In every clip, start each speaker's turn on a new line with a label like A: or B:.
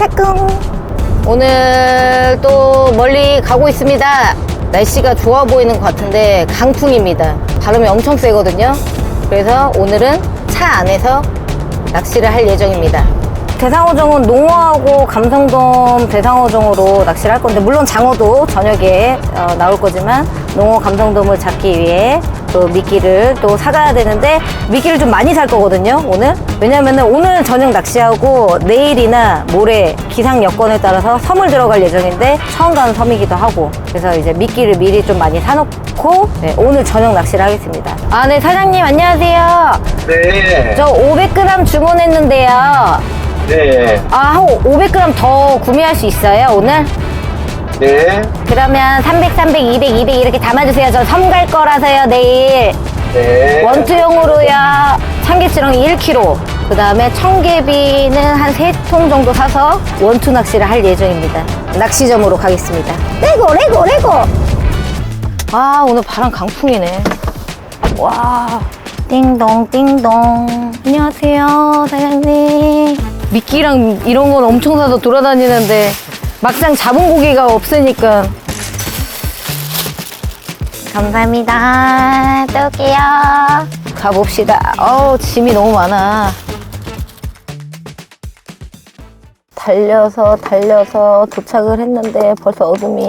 A: 까꿍. 오늘 또 멀리 가고 있습니다. 날씨가 좋아 보이는 것 같은데 강풍입니다. 바람이 엄청 세거든요. 그래서 오늘은 차 안에서 낚시를 할 예정입니다. 대상어종은 농어하고 감성돔 대상어종으로 낚시를 할 건데 물론 장어도 저녁에 어, 나올 거지만 농어 감성돔을 잡기 위해 또 미끼를 또 사가야 되는데 미끼를 좀 많이 살 거거든요 오늘 왜냐면은 오늘 저녁 낚시하고 내일이나 모레 기상 여건에 따라서 섬을 들어갈 예정인데 처음 가는 섬이기도 하고 그래서 이제 미끼를 미리 좀 많이 사놓고 네, 오늘 저녁 낚시를 하겠습니다 아 네 사장님 안녕하세요
B: 네.
A: 저 500g 주문했는데요
B: 네.
A: 아, 한 500g 더 구매할 수 있어요, 오늘?
B: 네.
A: 그러면 300, 300, 200, 200 이렇게 담아주세요. 저 섬 갈 거라서요, 내일.
B: 네.
A: 원투용으로요. 참깨치렁이 1kg. 그 다음에 청개비는 한 3통 정도 사서 원투 낚시를 할 예정입니다. 낚시점으로 가겠습니다. 레고, 레고, 레고! 아, 오늘 바람 강풍이네. 와. 띵동, 띵동. 안녕하세요, 사장님. 미끼랑 이런 건 엄청 사서 돌아다니는데 막상 잡은 고기가 없으니까. 감사합니다. 또 올게요. 가봅시다. 어우, 짐이 너무 많아. 달려서 달려서 도착을 했는데 벌써 어둠이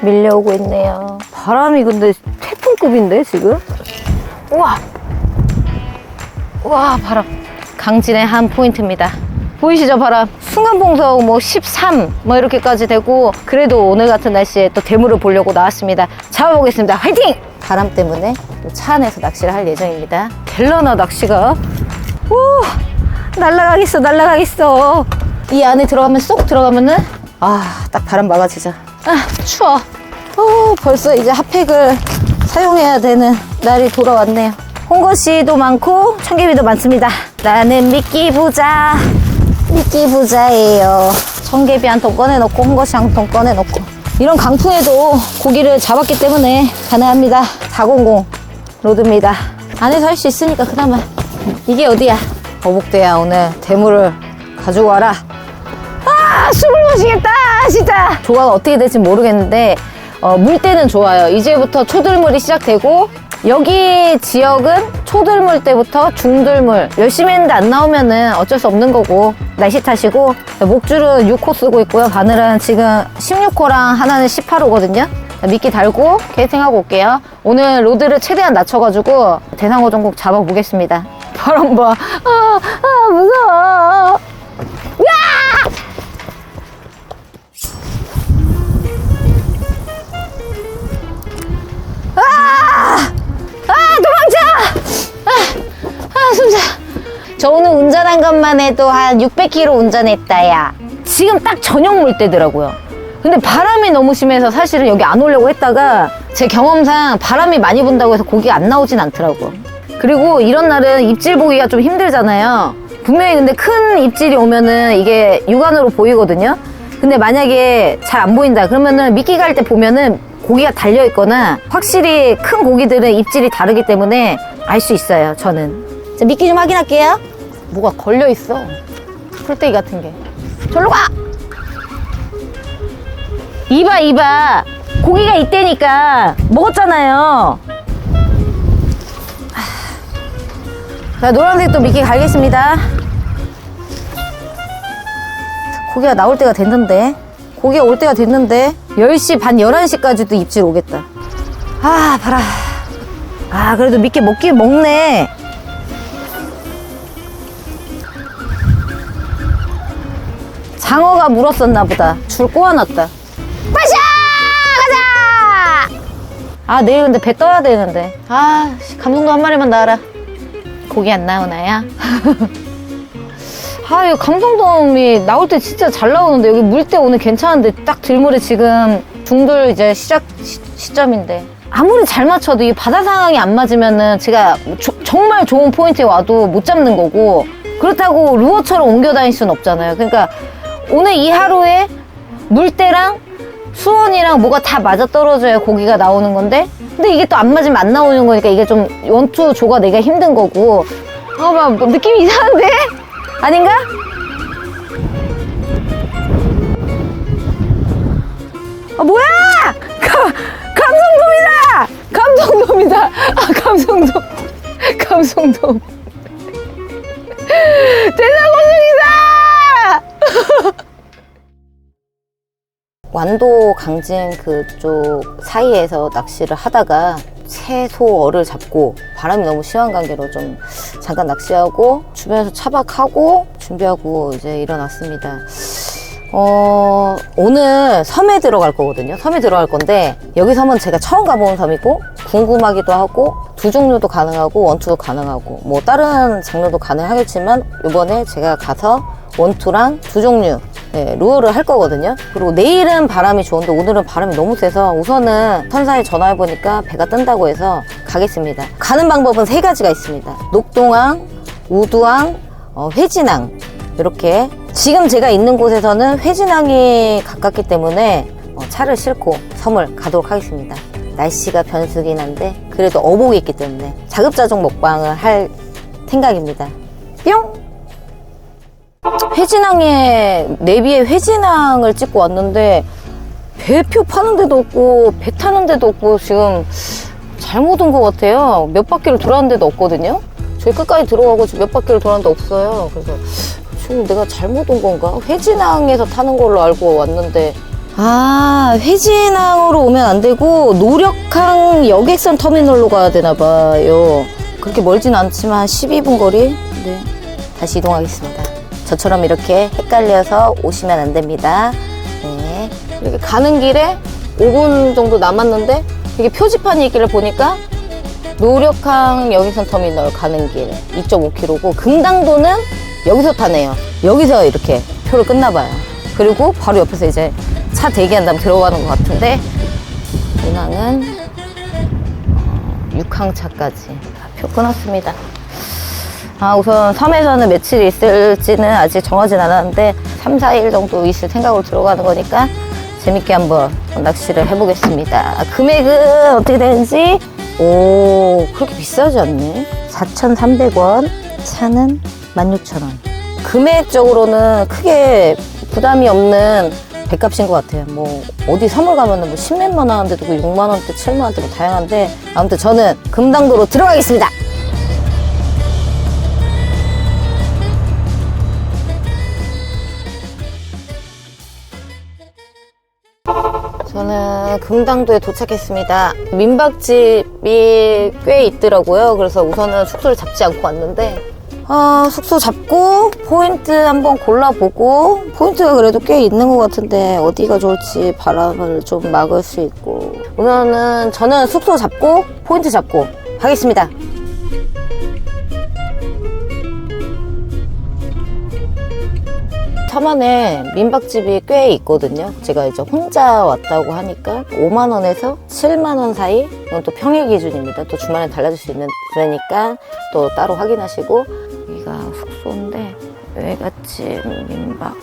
A: 밀려오고 있네요. 바람이 근데 태풍급인데 지금? 우와! 우와 바람. 강진의 한 포인트입니다. 보이시죠 바람? 순간봉속 뭐 13, 뭐 이렇게까지 되고 그래도 오늘 같은 날씨에 또 대물을 보려고 나왔습니다. 잡아보겠습니다. 화이팅! 바람 때문에 또차 안에서 낚시를 할 예정입니다. 될라나 낚시가? 오! 날라가겠어 날라가겠어. 이 안에 들어가면 쏙 들어가면은 아 딱 바람 막아지자. 아 추워. 어, 벌써 이제 핫팩을 사용해야 되는 날이 돌아왔네요. 홍거씨도 많고 청개비도 많습니다. 나는 미끼 부자. 미끼 부자예요. 청개비 한 통 꺼내놓고 홍거씨 한통 꺼내놓고 이런 강풍에도 고기를 잡았기 때문에 가능합니다. 400 로드입니다. 안에서 할 수 있으니까 그나마 이게 어디야? 어복대야 오늘 대물을 가지고 와라. 아 숨을 못 쉬겠다 진짜 조가가 어떻게 될지 모르겠는데 어, 물때는 좋아요 이제부터 초들물이 시작되고 여기 지역은 초들물 때부터 중들물. 열심히 했는데 안 나오면은 어쩔 수 없는 거고. 날씨 탓이고. 목줄은 6호 쓰고 있고요. 바늘은 지금 16호랑 하나는 18호거든요. 미끼 달고 캐스팅하고 올게요. 오늘 로드를 최대한 낮춰가지고 대상어 전국 잡아보겠습니다. 바람 봐. 아, 아 무서워 저 오늘 운전한 것만 해도 한 600km 운전했다야. 지금 딱 저녁 물 때더라고요. 근데 바람이 너무 심해서 사실은 여기 안 오려고 했다가 제 경험상 바람이 많이 분다고 해서 고기가 안 나오진 않더라고. 그리고 이런 날은 입질 보기가 좀 힘들잖아요. 분명히 근데 큰 입질이 오면은 이게 육안으로 보이거든요. 근데 만약에 잘 안 보인다 그러면은 미끼 갈 때 보면은 고기가 달려 있거나 확실히 큰 고기들은 입질이 다르기 때문에 알 수 있어요. 저는. 자, 미끼 좀 확인할게요. 뭐가 걸려 있어. 풀떼기 같은 게. 절로 가. 이봐 이봐. 고기가 있다니까 먹었잖아요. 하. 자 노란색 또 미끼 갈겠습니다. 고기가 나올 때가 됐는데 고기가 올 때가 됐는데 10시 반 11시까지도 입질 오겠다 아 봐라 아 그래도 미끼 먹긴 먹네 장어가 물었었나 보다. 줄 꼬아놨다. 빠샤! 가자! 아 내일 근데 배 떠야 되는데. 아 씨, 감성도 한 마리만 나와라. 고기 안 나오나요? 아, 이거 감성돔이 나올 때 진짜 잘 나오는데 여기 물때 오늘 괜찮은데 딱 들물에 지금 중들 이제 시작 시, 점인데. 아무리 잘 맞춰도 이 바다 상황이 안 맞으면은 제가 조- 정말 좋은 포인트에 와도 못 잡는 거고 그렇다고 루어처럼 옮겨 다닐 수는 없잖아요. 그러니까 오늘 이 하루에 물때랑 수온이랑 뭐가 다 맞아 떨어져야 고기가 나오는 건데 근데 이게 또 안 맞으면 안 나오는 거니까 이게 좀 원투 조가 내가 힘든 거고 아막 뭐 느낌이 이상한데 아닌가? 아 뭐야? 가, 감성돔이다! 감성돔이다! 아 감성돔 감성돔 대상고등이다! 완도 강진 그쪽 사이에서 낚시를 하다가 채소어를 잡고 바람이 너무 심한 관계로 좀 잠깐 낚시하고 주변에서 차박하고 준비하고 이제 일어났습니다. 어, 오늘 섬에 들어갈 거거든요. 섬에 들어갈 건데, 여기 섬은 제가 처음 가본 섬이고, 궁금하기도 하고, 두 종류도 가능하고, 원투도 가능하고, 뭐, 다른 장르도 가능하겠지만, 이번에 제가 가서 원투랑 두 종류, 네, 루어를 할 거거든요. 그리고 내일은 바람이 좋은데, 오늘은 바람이 너무 세서, 우선은 선사에 전화해보니까 배가 뜬다고 해서 가겠습니다. 가는 방법은 세 가지가 있습니다. 녹동항, 우두항, 어, 회진항. 이렇게 지금 제가 있는 곳에서는 회진항이 가깝기 때문에 어, 차를 싣고 섬을 가도록 하겠습니다. 날씨가 변수긴 한데 그래도 어복이 있기 때문에 자급자족 먹방을 할 생각입니다. 뿅! 회진항에 내비에 회진항을 찍고 왔는데 배표 파는 데도 없고 배 타는 데도 없고 지금 잘못 온 것 같아요. 몇 바퀴를 돌았는데도 없거든요. 저희 끝까지 들어가고 몇 바퀴를 돌았는데 없어요. 그래서 지금 내가 잘못 온 건가? 회진항에서 타는 걸로 알고 왔는데 아 회진항으로 오면 안 되고 노력항 여객선 터미널로 가야 되나 봐요. 그렇게 멀진 않지만 12분 거리. 네 다시 이동하겠습니다. 저처럼 이렇게 헷갈려서 오시면 안 됩니다. 네 이렇게 가는 길에 5분 정도 남았는데 이게 표지판이 있기를 보니까 노력항 여객선 터미널 가는 길 2.5km고 금당도는 여기서 타네요. 여기서 이렇게 표를 끝나봐요. 그리고 바로 옆에서 이제 차 대기한 다음 들어가는 것 같은데 운항은 6항차까지 표 끊었습니다. 아, 우선 섬에서는 며칠 있을지는 아직 정하진 않았는데 3, 4일 정도 있을 생각으로 들어가는 거니까 재밌게 한번 낚시를 해보겠습니다. 아, 금액은 어떻게 되는지? 오 그렇게 비싸지 않네. 4,300원 차는 16,000원. 금액적으로는 크게 부담이 없는 배값인 것 같아요. 뭐 어디 섬을 가면은 뭐 10몇만 원 하는데도 그 6만 원대 7만 원대 뭐 다양한데 아무튼 저는 금당도로 들어가겠습니다 금당도에 도착했습니다. 민박집이 꽤 있더라고요. 그래서 우선은 숙소를 잡지 않고 왔는데, 아, 숙소 잡고 포인트 한번 골라보고, 포인트가 그래도 꽤 있는 것 같은데, 어디가 좋을지 바람을 좀 막을 수 있고. 우선은 저는 숙소 잡고, 포인트 잡고 하겠습니다. 서만에 민박집이 꽤 있거든요. 제가 이제 혼자 왔다고 하니까 5만 원에서 7만 원 사이. 이건 또 평일 기준입니다. 또 주말에 달라질 수 있는 그러니까 또 따로 확인하시고 여기가 숙소인데 외갓집 민박.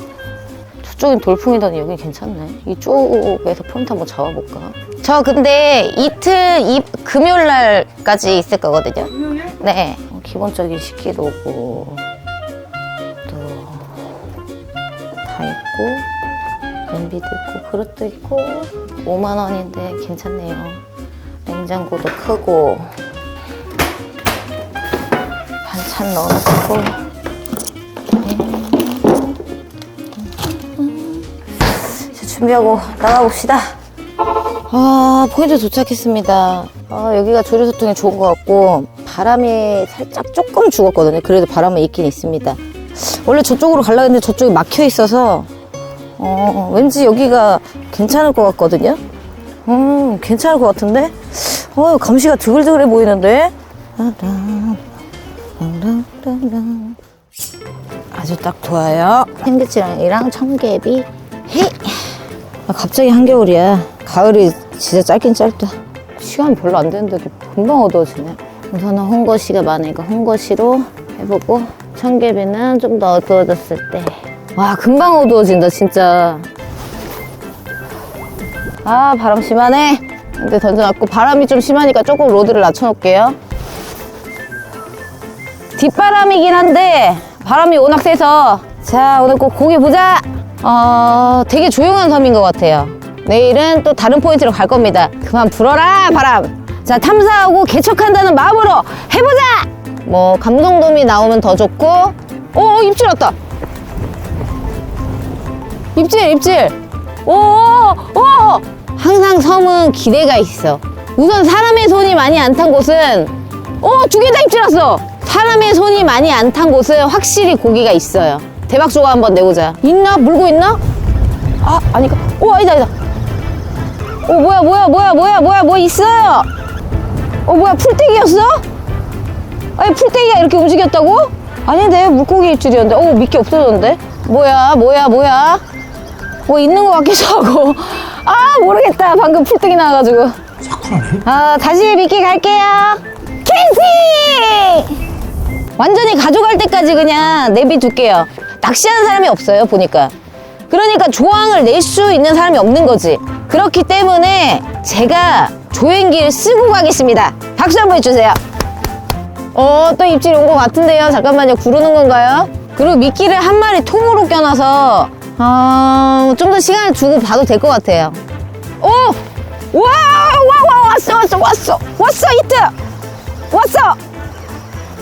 A: 저쪽엔 돌풍이더니 여기 괜찮네. 이쪽에서 포인트 한번 잡아볼까? 저 근데 이틀 이 금요일 날까지 있을 거거든요. 네. 어, 기본적인 식기도 오고 다 있고 냄비도 있고 그릇도 있고 5만 원인데 괜찮네요. 냉장고도 크고 반찬 넣어놓고 이제 준비하고 나가봅시다. 아 포인트 도착했습니다. 아 여기가 조류소통이 좋은 것 같고 바람이 살짝 조금 죽었거든요. 그래도 바람은 있긴 있습니다. 원래 저쪽으로 가려고 했는데 저쪽이 막혀 있어서 어, 왠지 여기가 괜찮을 것 같거든요. 음, 괜찮을 것 같은데? 어, 감시가 드글드글해 보이는데? 아주 딱 좋아요. 팽개치랑이랑 청개비. 헤이. 아, 갑자기 한겨울이야. 가을이 진짜 짧긴 짧다. 시간 별로 안 되는데도 금방 어두워지네. 우선은 홍거시가 많으니까 홍거시로 해보고 청개비는 좀 더 어두워졌을 때. 와 금방 어두워진다 진짜. 아 바람 심하네. 근데 던져놨고 바람이 좀 심하니까 조금 로드를 낮춰놓을게요. 뒷바람이긴 한데 바람이 워낙 세서 자 오늘 꼭 고기 보자. 어 되게 조용한 섬인 것 같아요. 내일은 또 다른 포인트로 갈 겁니다. 그만 불어라 바람. 자 탐사하고 개척한다는 마음으로 해보자. 뭐 감성돔이 나오면 더 좋고. 오 입질 왔다. 입질 입질. 오, 오. 항상 섬은 기대가 있어. 우선 사람의 손이 많이 안 탄 곳은 오, 두 개 다 입질 왔어. 사람의 손이 많이 안 탄 곳은 확실히 고기가 있어요. 대박 조가 한번 내보자. 있나? 물고 있나? 아, 아니까. 오, 아니다, 아니다. 오, 뭐야, 뭐야, 뭐야, 뭐야, 뭐야, 뭐 있어요? 어, 뭐야, 풀떼기였어? 아니, 풀떼기가 이렇게 움직였다고? 아닌데, 물고기 입질이었는데. 오, 미끼 없어졌는데? 뭐야, 뭐야, 뭐야? 뭐 있는 것 같기도 하고. 아, 모르겠다. 방금 풀떼기 나와가지고. 아, 다시 미끼 갈게요. 캔시! 완전히 가져갈 때까지 그냥 내비둘게요. 낚시하는 사람이 없어요, 보니까. 그러니까 조항을 낼 수 있는 사람이 없는 거지. 그렇기 때문에 제가 조행기를 쓰고 가겠습니다. 박수 한번 해주세요. 어, 또 입질이 온것 같은데요. 잠깐만요. 구르는 건가요? 그리고 미끼를 한 마리 통으로 껴놔서, 어, 좀 더 시간을 두고 봐도 될 것 같아요. 오! 와! 와! 와! 왔어! 왔어! 왔어! 왔어! 히트! 왔어!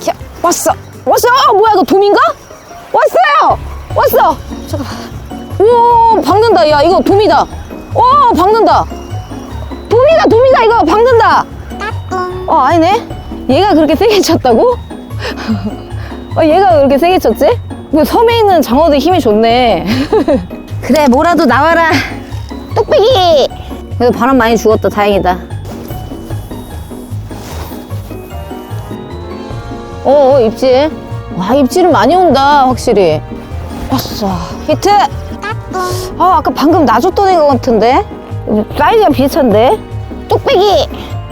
A: 야, 왔어! 왔어! 어, 뭐야, 이거 돔인가? 왔어요! 왔어! 잠깐만. 오, 박는다. 야, 이거 돔이다. 오, 박는다. 돔이다, 돔이다. 이거 박는다. 어, 아니네. 얘가 그렇게 세게 쳤다고? 어, 얘가 왜 그렇게 세게 쳤지? 뭐 섬에 있는 장어도 힘이 좋네. 그래, 뭐라도 나와라. 뚝배기! 그래도 바람 많이 죽었다. 다행이다. 어, 어, 입질. 와, 입질은 많이 온다, 확실히. 왔어. 히트! 아, 아까 방금 놔줬던 애 같은데? 사이즈가 비슷한데? 뚝배기!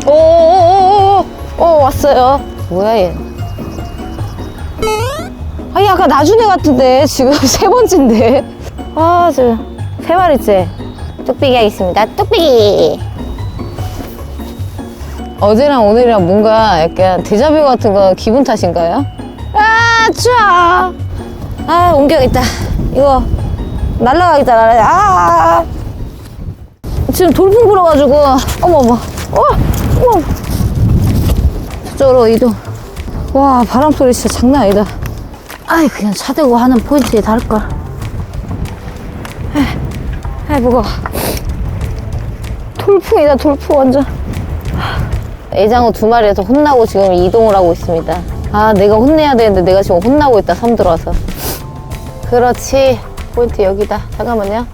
A: 오오오오오! 어, 왔어요. 뭐야, 얘. 아니, 아까 애 같은데? 지금 세 번째인데? 아, 저, 세 마리째. 뚝배기 하겠습니다. 뚝배기! 어제랑 오늘이랑 뭔가 약간 데자뷰 같은 거 기분 탓인가요? 아, 추워. 아, 옮겨야겠다. 이거 날라가겠다, 날아가. 아, 지금 돌풍 불어가지고. 어머, 어머. 어, 어머. 저쪽으로 이동. 와, 바람 소리 진짜 장난 아니다. 아이, 그냥 차 대고 하는 포인트에 다를걸. 아이, 아이, 무거워. 돌풍이다, 돌풍 완전. 애장어 두 마리에서 혼나고 지금 이동을 하고 있습니다. 아, 내가 혼내야 되는데 내가 지금 혼나고 있다, 섬 들어와서. 그렇지. 포인트 여기다. 잠깐만요.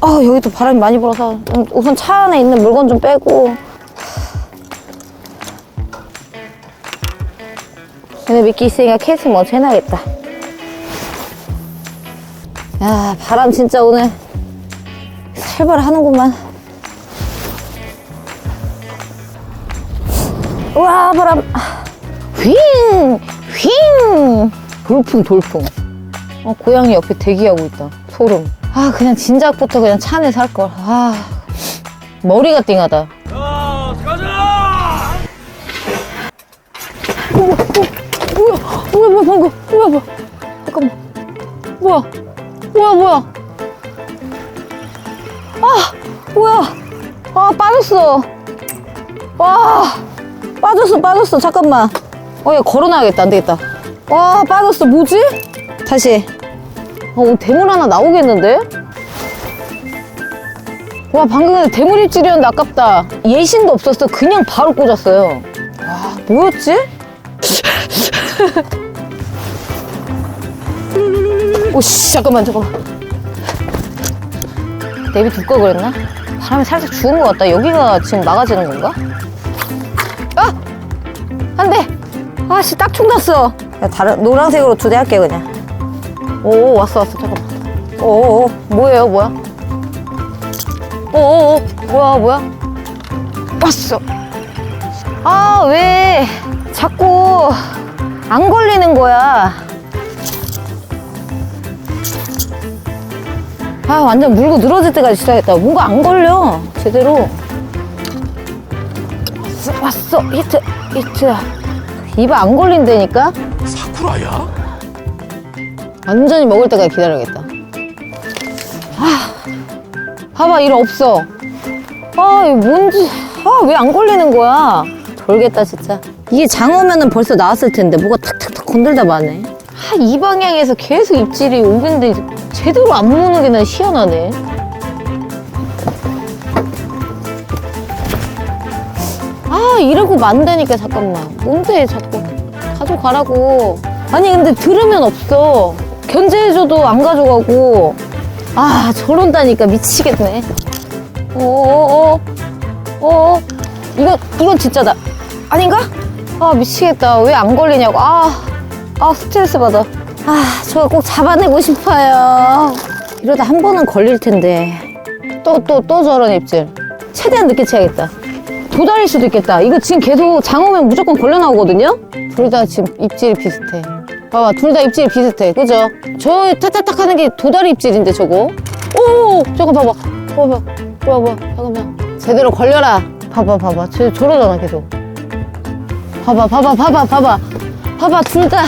A: 아, 여기도 바람이 많이 불어서 음, 우선 차 안에 있는 물건 좀 빼고. 근데 미끼 있으니까 캐스팅 먼저 해놔야겠다. 야, 바람 진짜 오늘 살벌하는구만. 우와 바람. 휘잉 휘잉. 돌풍 돌풍. 어 고양이 옆에 대기하고 있다. 소름. 아 그냥 진작부터 그냥 차 안에 살걸. 아 머리가 띵하다 뭐야 뭐야 뭐야 방금 뭐야 뭐야 잠깐만 뭐야 뭐야 뭐야 아 뭐야 아 빠졌어 와 빠졌어 빠졌어 잠깐만 어얘 걸어놔야겠다 안되겠다 와 빠졌어 뭐지? 다시 어 대물 하나 나오겠는데? 와 방금 대물 입질이었는데 아깝다 예신도 없었어 그냥 바로 꽂았어요 와 뭐였지? 오씨 잠깐만 잠깐만 내비 둘걸 그랬나? 바람이 살짝 죽은 것 같다 여기가 지금 막아지는 건가? 아! 안 돼! 아씨, 딱 총 났어. 야, 다른, 노란색으로 두 대 할게, 그냥. 오, 왔어, 왔어, 잠깐만. 오, 오, 뭐예요, 뭐야? 오, 오, 오, 뭐야, 뭐야? 왔어. 아, 왜 자꾸 안 걸리는 거야? 아, 완전 물고 늘어질 때까지 기다렸다. 뭔가 안 걸려, 제대로. 왔어, 왔어. 히트, 히트. 입에 안 걸린다니까?
C: 사쿠라야?
A: 완전히 먹을 때까지 기다려야겠다. 봐봐, 일 없어. 아, 이거 뭔지, 아, 왜 안 걸리는 거야? 돌겠다, 진짜. 이게 장어면은 벌써 나왔을 텐데, 뭐가 탁탁탁 건들다 마네. 아, 이 방향에서 계속 입질이 오는데, 제대로 안 무는 게난 희한하네. 아, 이러고 만다니까, 잠깐만. 뭔데, 자꾸. 가져가라고. 아니, 근데 들으면 없어. 견제해줘도 안 가져가고. 아, 저런다니까 미치겠네. 어어어. 어 이거, 이건 진짜다. 아닌가? 아, 미치겠다. 왜 안 걸리냐고. 아, 아, 스트레스 받아. 아, 저거 꼭 잡아내고 싶어요. 이러다 한 번은 걸릴 텐데. 또, 또, 또 저런 입질. 최대한 늦게 쳐야겠다. 도달일 수도 있겠다. 이거 지금 계속 장어면 무조건 걸려 나오거든요? 둘 다 지금 입질이 비슷해. 봐봐, 둘 다 입질이 비슷해. 그죠? 저 타타탁 하는 게 도다리 입질인데, 저거? 오! 저거 봐봐. 봐봐. 봐봐. 잠깐만. 제대로 걸려라. 봐봐, 봐봐. 저, 저러잖아, 계속. 봐봐, 봐봐, 봐봐, 봐봐. 봐봐, 둘 다.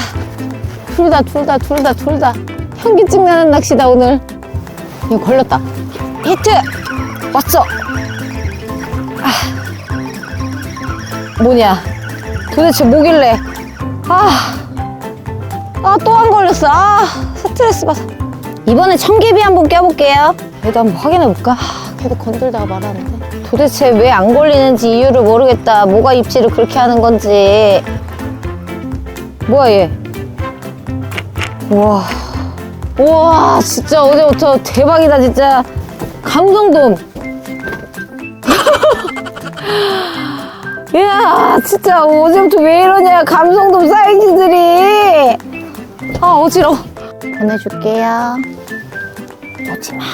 A: 둘 다, 둘 다, 둘 다, 둘 다. 현기증 나는 낚시다, 오늘. 이거 걸렸다. 히트! 왔어! 뭐냐? 도대체 뭐길래? 아, 아, 또 안 걸렸어. 아, 스트레스 받아. 이번에 청개비 한번 껴볼게요. 그래도 한번 확인해볼까? 아, 계속 건들다가 말하는데. 도대체 왜 안 걸리는지 이유를 모르겠다. 뭐가 입질을 그렇게 하는 건지. 뭐야, 얘? 우와. 우와, 진짜 어제부터 대박이다, 진짜. 감성돔. 이야 진짜 어제부터 왜 이러냐 감성돔 사이즈들이 아 어지러워 보내줄게요 오지마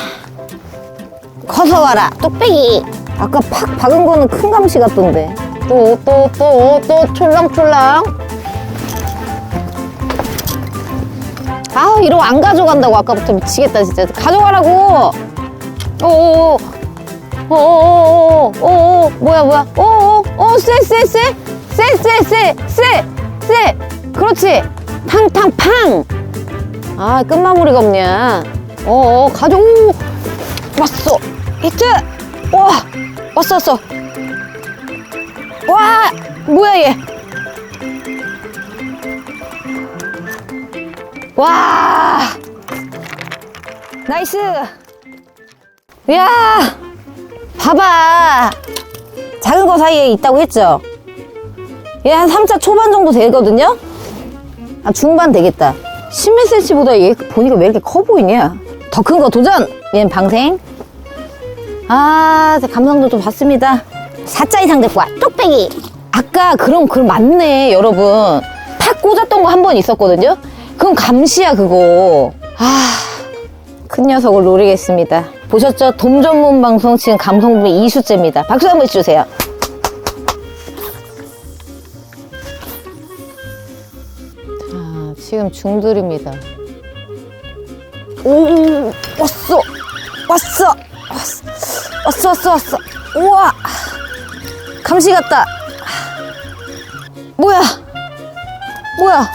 A: 커서 와라 뚝배기 아까 팍 박은 거는 큰 감시 같던데. 또, 또, 또, 또, 출렁출렁. 아, 이러고 안 가져간다고. 아까부터 미치겠다, 진짜. 가져가라고! 오오오. 오오오. 오오오. 뭐야, 뭐야. 오오오. 오, 쎄, 쎄, 쎄. 쎄, 쎄, 쎄. 쎄, 쎄. 그렇지. 탕탕, 팡! 아, 끝마무리가 없냐. 오오 가져. 오, 왔어. 히트! 와! 왔어 왔어 와 뭐야 얘 와 나이스 야 봐봐. 작은 거 사이에 있다고 했죠? 얘 한 3차 초반 정도 되거든요? 아, 중반 되겠다. 10몇 cm보다 얘 보니까 왜 이렇게 커 보이냐? 더 큰 거 도전! 얘는 방생. 아, 제 감성도 좀 봤습니다. 4자 이상 데리고 와. 뚝배기! 아까 그럼 그럼 맞네, 여러분. 탁 꽂았던 거 한 번 있었거든요? 그건 감시야, 그거. 아. 큰 녀석을 노리겠습니다. 보셨죠? 돔 전문 방송 지금 감성돔의 2수째입니다. 박수 한번 해주세요. 자, 지금 중들입니다. 오, 왔어! 왔어! 왔어! 왔어, 왔어, 왔어! 우와! 감시 같다! 뭐야! 뭐야!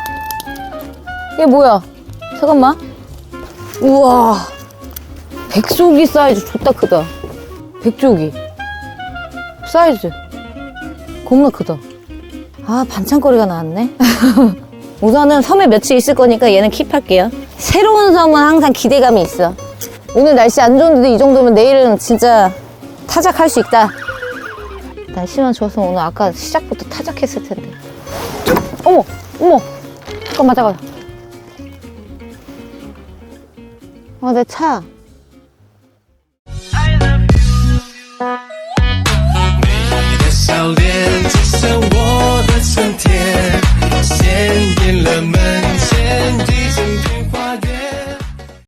A: 얘 뭐야? 잠깐만. 우와 백조기 사이즈 좋다 크다 백조기 사이즈 겁나 크다 아 반찬거리가 나왔네 우선은 섬에 며칠 있을 거니까 얘는 킵할게요 새로운 섬은 항상 기대감이 있어 오늘 날씨 안 좋은데도 이 정도면 내일은 진짜 타작할 수 있다. 날씨만 좋아서 오늘 아까 시작부터 타작했을 텐데. 어머, 어머. 잠깐만, 잠깐만. 어, 내 차.